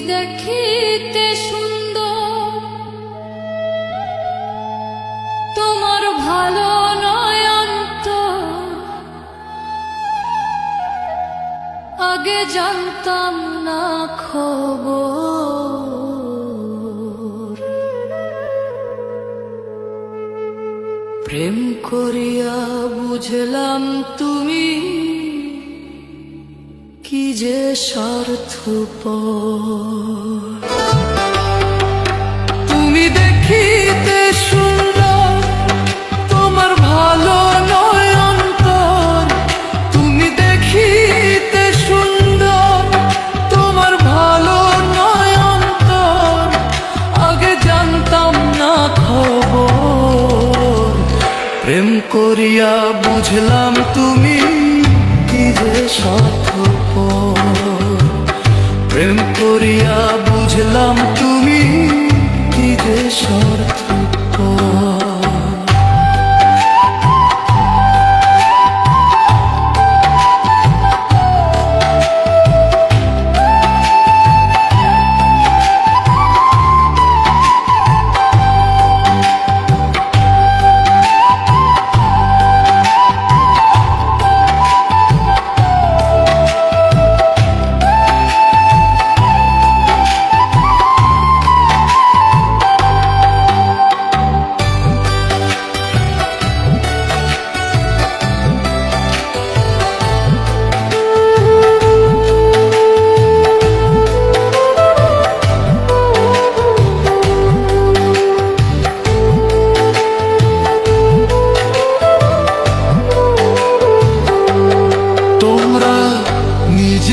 দেখিতে সুন্দর। তোমার ভালো নয় অন্তর। আগে জানতাম না খবর। প্রেম করিয়া বুঝলাম তুমি কি যে স্বার্থ তুমি দেখিতে সুন্দর, তোমার ভালো নয় তুমি দেখিতে সুন্দর, তোমার ভালো নয় অন্তর। আগে জানতাম না খবর। প্রেম করিয়া বুঝলাম তুমি কি যে স্বার্থপর প্রেম করিয়া বুঝলাম তুমি কি যে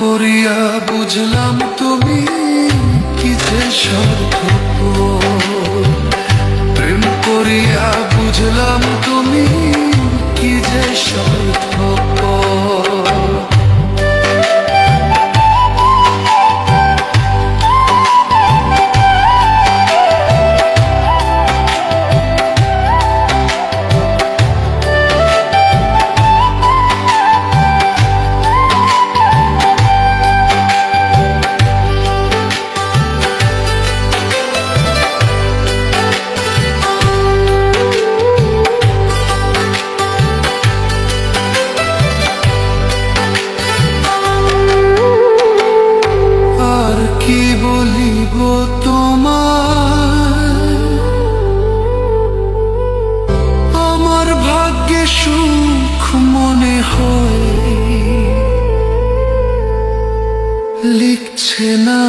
করিয়া বুঝলাম তুমি কি যে প্রেম করিয়া বুঝলাম তুমি কি যে স্বার্থপর লিখছে না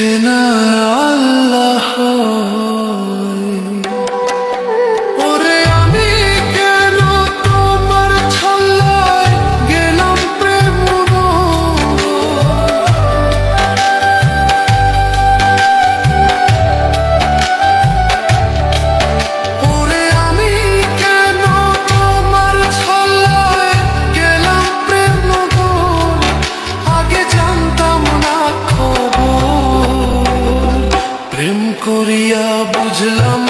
লিখছে না বুঝলাম তুমি